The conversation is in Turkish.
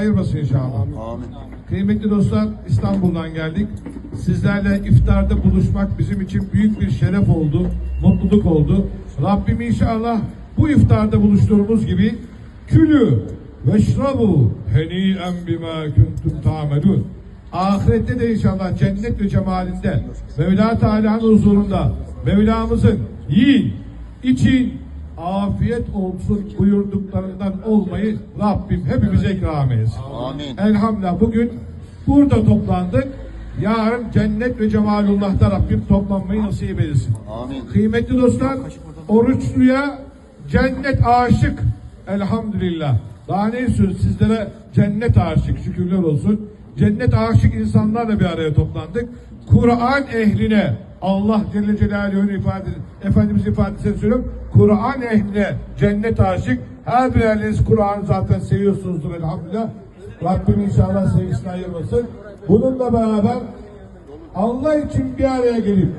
ayırmasın inşallah. Amin. Kıymetli dostlar İstanbul'dan geldik. Sizlerle iftarda buluşmak bizim için büyük bir şeref oldu, mutluluk oldu. Rabbim inşallah bu iftarda buluştuğumuz gibi külü ve şrabu heniyen bima kuntum ta'melun. Ahirette de inşallah cennet ve cemalinde Mevla Teala'nın huzurunda Mevlamızın yiyin, için, afiyet olsun buyurduklarından olmayı Rabbim hepimize ikram etsin. Amin. Elhamdülillah bugün burada toplandık. Yarın cennet ve cemalullah'ta Rabbim toplanmayı nasip etsin. Amin. Kıymetli dostlar, oruçluya cennet aşık. Elhamdülillah. Daha ne istiyoruz sizlere cennet aşık şükürler olsun. Cennet aşık insanlarla bir araya toplandık. Kur'an ehline Allah Celle Celaluhu'nun ifade, Efendimiz ifadesini söylüyorum. Kur'an ehline cennet aşık. Her bireriniz Kur'an'ı zaten seviyorsunuzdur elhamdülillah. Rabbim inşallah sevgisini ayırmasın. Bununla beraber Allah için bir araya gelip